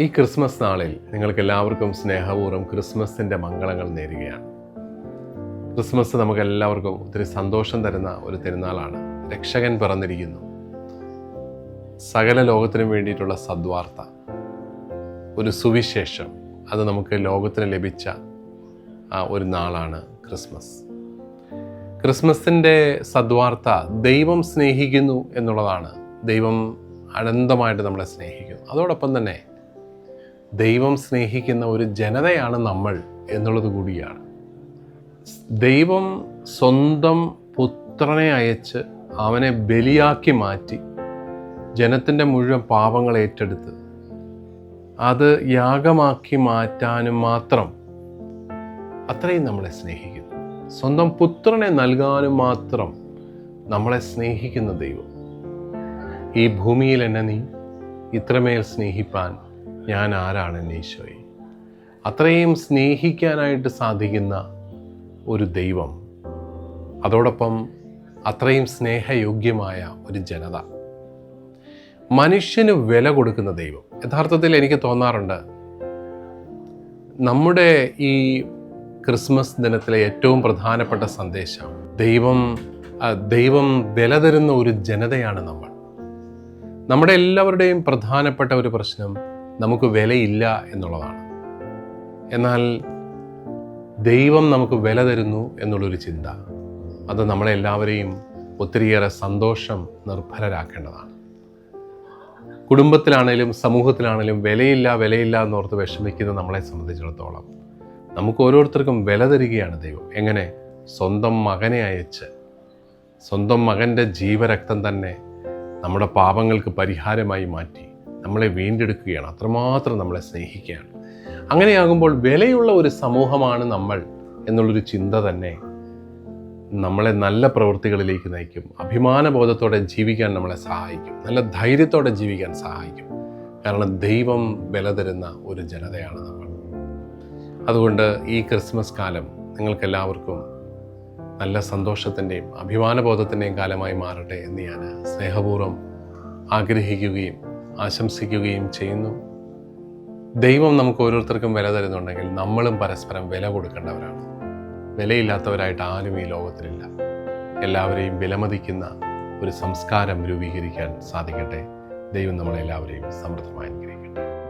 ഈ ക്രിസ്മസ് നാളിൽ നിങ്ങൾക്ക് എല്ലാവർക്കും സ്നേഹപൂർവം ക്രിസ്മസിന്റെ മംഗളങ്ങൾ നേരുകയാണ്. ക്രിസ്മസ് നമുക്ക് എല്ലാവർക്കും ഒത്തിരി സന്തോഷം തരുന്ന ഒരു തിരുനാളാണ്. രക്ഷകൻ പിറന്നിരിക്കുന്നു. സകല ലോകത്തിനും വേണ്ടിയിട്ടുള്ള സദ്വാർത്ത. ഒരു സുവിശേഷം. അത് നമുക്ക് ലോകത്തിന് ലഭിച്ച ഒരു നാളാണ് ക്രിസ്മസ്. ക്രിസ്മസിന്റെ സദ്വാർത്ത ദൈവം സ്നേഹിക്കുന്നു എന്നുള്ളതാണ്. ദൈവം അനന്തമായിട്ട് നമ്മളെ സ്നേഹിക്കുന്നു. അതോടൊപ്പം തന്നെ ദൈവം സ്നേഹിക്കുന്ന ഒരു ജനതയാണ് നമ്മൾ എന്നുള്ളത് കൂടിയാണ്. ദൈവം സ്വന്തം പുത്രനെ അയച്ച് അവനെ ബലിയാക്കി മാറ്റി ജനത്തിന്റെ മുഴുവൻ പാപങ്ങൾ ഏറ്റെടുത്ത് അത് യാഗമാക്കി മാറ്റാനും മാത്രം അത്രയും നമ്മളെ സ്നേഹിക്കുന്നു. സ്വന്തം പുത്രനെ നൽകാനും മാത്രം നമ്മളെ സ്നേഹിക്കുന്ന ദൈവം. ഈ ഭൂമിയിൽ എന്നെ നീ ഇത്രമേൽ സ്നേഹിപ്പാൻ ഞാൻ ആരാണ് എന്റെ ഈശോയെ. അത്രയും സ്നേഹിക്കാനായിട്ട് സാധിക്കുന്ന ഒരു ദൈവം അതോടൊപ്പം അത്രയും സ്നേഹയോഗ്യമായ ഒരു ജനത. മനുഷ്യന് വില കൊടുക്കുന്ന ദൈവം. യഥാർത്ഥത്തിൽ എനിക്ക് തോന്നാറുണ്ട് നമ്മുടെ ഈ ക്രിസ്മസ് ദിനത്തിലെ ഏറ്റവും പ്രധാനപ്പെട്ട സന്ദേശം ദൈവം ദൈവം വില തരുന്ന ഒരു ജനതയാണ് നമ്മൾ. നമ്മുടെ എല്ലാവരുടെയും പ്രധാനപ്പെട്ട ഒരു പ്രശ്നം നമുക്ക് വിലയില്ല എന്നുള്ളതാണ്. എന്നാൽ ദൈവം നമുക്ക് വില തരുന്നു എന്നുള്ളൊരു ചിന്ത അത് നമ്മളെല്ലാവരെയും ഒത്തിരിയേറെ സന്തോഷം നിർഭരരാക്കേണ്ടതാണ്. കുടുംബത്തിലാണേലും സമൂഹത്തിലാണേലും വിലയില്ല വിലയില്ല എന്നോർത്ത് വിഷമിക്കുന്ന നമ്മളെ സംബന്ധിച്ചിടത്തോളം നമുക്ക് ഓരോരുത്തർക്കും വില തരികയാണ് ദൈവം. എങ്ങനെ? സ്വന്തം മകനെ അയച്ച് സ്വന്തം മകന്റെ ജീവരക്തം തന്നെ നമ്മുടെ പാപങ്ങൾക്ക് പരിഹാരമായി മാറ്റി നമ്മളെ വീണ്ടെടുക്കുകയാണ്. അത്രമാത്രം നമ്മളെ സ്നേഹിക്കുകയാണ്. അങ്ങനെയാകുമ്പോൾ വിലയുള്ള ഒരു സമൂഹമാണ് നമ്മൾ എന്നുള്ളൊരു ചിന്ത തന്നെ നമ്മളെ നല്ല പ്രവൃത്തികളിലേക്ക് നയിക്കും. അഭിമാനബോധത്തോടെ ജീവിക്കാൻ നമ്മളെ സഹായിക്കും. നല്ല ധൈര്യത്തോടെ ജീവിക്കാൻ സഹായിക്കും. കാരണം ദൈവം വില തരുന്ന ഒരു ജനതയാണ് നമ്മൾ. അതുകൊണ്ട് ഈ ക്രിസ്മസ് കാലം നിങ്ങൾക്കെല്ലാവർക്കും നല്ല സന്തോഷത്തിന്റെയും അഭിമാനബോധത്തിന്റെയും കാലമായി മാറട്ടെ എന്ന് ഞാൻ സ്നേഹപൂർവം ആഗ്രഹിക്കുകയും ആശംസിക്കുകയും ചെയ്യുന്നു. ദൈവം നമുക്ക് ഓരോരുത്തർക്കും വില തരുന്നുണ്ടെങ്കിൽ നമ്മളും പരസ്പരം വില കൊടുക്കേണ്ടവരാണ്. വിലയില്ലാത്തവരായിട്ട് ആരും ഈ ലോകത്തിലില്ല. എല്ലാവരെയും വിലമതിക്കുന്ന ഒരു സംസ്കാരം രൂപീകരിക്കാൻ സാധിക്കട്ടെ. ദൈവം നമ്മളെല്ലാവരെയും സമൃദ്ധമായി അനുഗ്രഹിക്കട്ടെ.